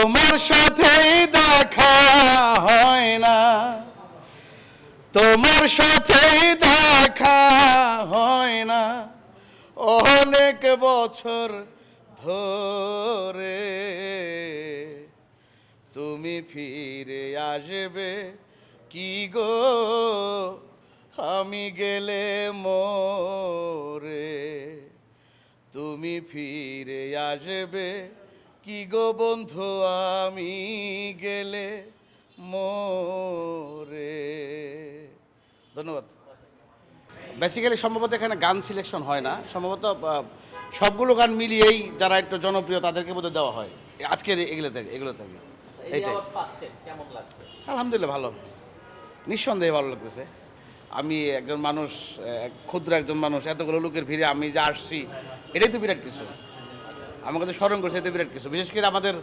তোমার সাথেই দেখা হয় না। তোমার সাথেই দেখা হয় না। অনেক বছর ধরে তুমি ফিরে আসবে কি গো? আমি গেলে মোরে। তুমি ফিরে আসবে কি গো বন্ধু আমি গেলে মোরে। ধন্যবাদ। বেসিক্যালি সম্ভবত এখানে গান সিলেকশন হয় না। সম্ভবত সবগুলো গান মিলিয়েই যারা একটু জনপ্রিয় তাদেরকে বোধহয় দেওয়া হয়। আজকের এগুলো থেকে এগুলো থেকে। এইটাই। কেমন লাগছে? আলহামদুলিল্লাহ ভালো। নিঃসন্দেহে ভালো লাগতেছে। আমি একজন মানুষ ক্ষুদ্র একজন মানুষ এতগুলো লোকের ভিড়ে আমি যে আসছি এটাই তো বিরাট কিছু। আমার কাছে স্মরণ করছে এতে বিরাট কিছু। বিশেষ করে আমাদের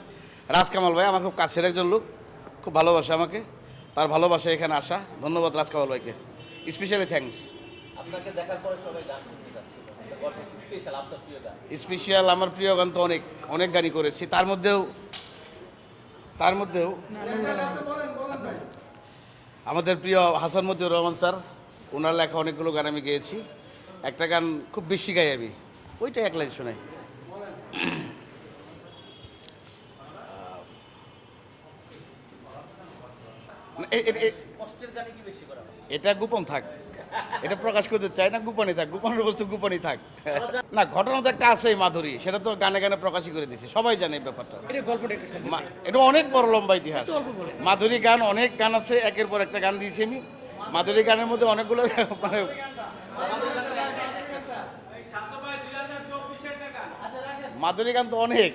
রাজকামাল ভাই আমার খুব কাছের একজন লোক খুব ভালোবাসে আমাকে। তার ভালোবাসা এখানে আসা। ধন্যবাদ রাজকামাল ভাইকে। স্পেশালি থ্যাঙ্কস আপনাকে দেখার পরে সবাই গান শুনতে স্পেশাল আমার প্রিয় গান তো অনেক অনেক গানই করেছি। তার মধ্যেও তার মধ্যেও আমাদের প্রিয় হাসান মতিউর রহমান স্যার ওনার লেখা অনেকগুলো গান আমি গেয়েছি। একটা গান খুব বেশি গাই আমি। ওইটা এক লাইন শোনাই এ- এ- এ- কষ্টের গানে কি বেশি করা হয়? এটা গোপন থাক। এটা প্রকাশ করতে চাই না গোপনই থাক। গোপনের বস্তু গোপনই থাক। না ঘটনা তো একটা আছেই মাধুরী। সেটা তো গানে গানে প্রকাশই করে দিছে। সবাই জানে এই ব্যাপারটা। এটা অনেক বড় লম্বা ইতিহাস। মাধুরী গান অনেক গান আছে একের পর একটা গান দিয়েছি আমি। মাধুরী গানের মধ্যে অনেকগুলো মানে মাধুরী গান তো অনেক।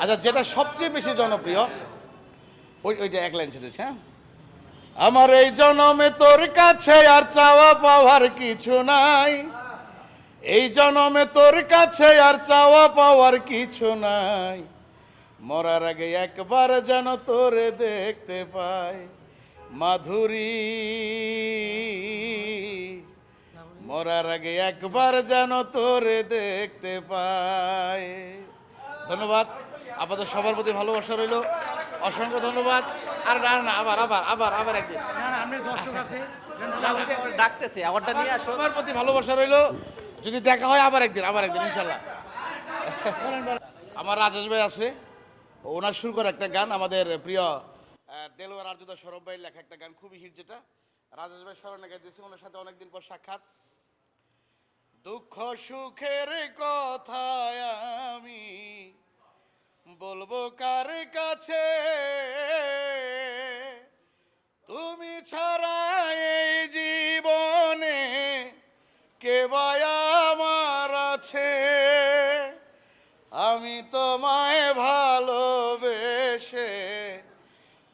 আচ্ছা যেটা সবচেয়ে বেশি জনপ্রিয় ওই, ওইটা এক লাইন শুনেছি হ্যাঁ? আমার এই জনমে তোর কাছে আর চাওয়া পাওয়ার কিছু নাই। এই জনমে তোর কাছে আর চাওয়া পাওয়ার কিছু নাই। মরার আগে একবার যেন তোরে দেখতে পাই। মাধুরী, মরার আগে একবার যেন তোরে দেখতে পাই। ধন্যবাদ। আপাতত সবার প্রতি ভালোবাসা রইল। অসংখ্য ধন্যবাদ। আর না না আবার আবার আবার আবার একদিন। না না আপনার দর্শক আছে। ডাকতেছে অ্যাওয়ার্ডটা নিয়ে আসো। সবার প্রতি ভালোবাসা রইল। যদি দেখা হয় আবার একদিন আবার একদিন ইনশাল্লাহ আমার রাজেশ ভাই আছে। ওনার সুর করা একটা গান। আমাদের প্রিয় দেলোয়ার আর্যদা সৌরভ ভাইয়ের লেখা একটা গান খুবই হিট যেটা। রাজেশ ভাই স্মরণে গাইতেছি ওনার সাথে অনেকদিন পর সাক্ষাৎ। দুঃখ সুখের কথা আমি বলব কার ভালোবেসে,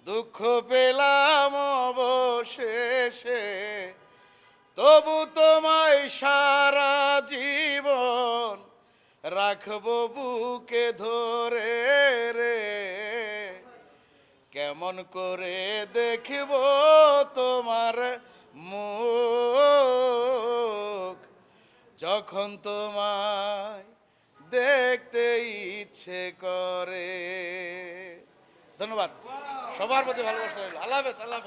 দুঃখ পেলাম অবশেষে। তবু তোমায় সারা জীবন রাখব বুকে ধরে রে। কেমন করে দেখব তোমার মুখ, যখন তোমায় দেখতে ইচ্ছে করে। ধন্যবাদ। সবার প্রতি ভালোবাসা রইল। আল্লাহ আল্লাহ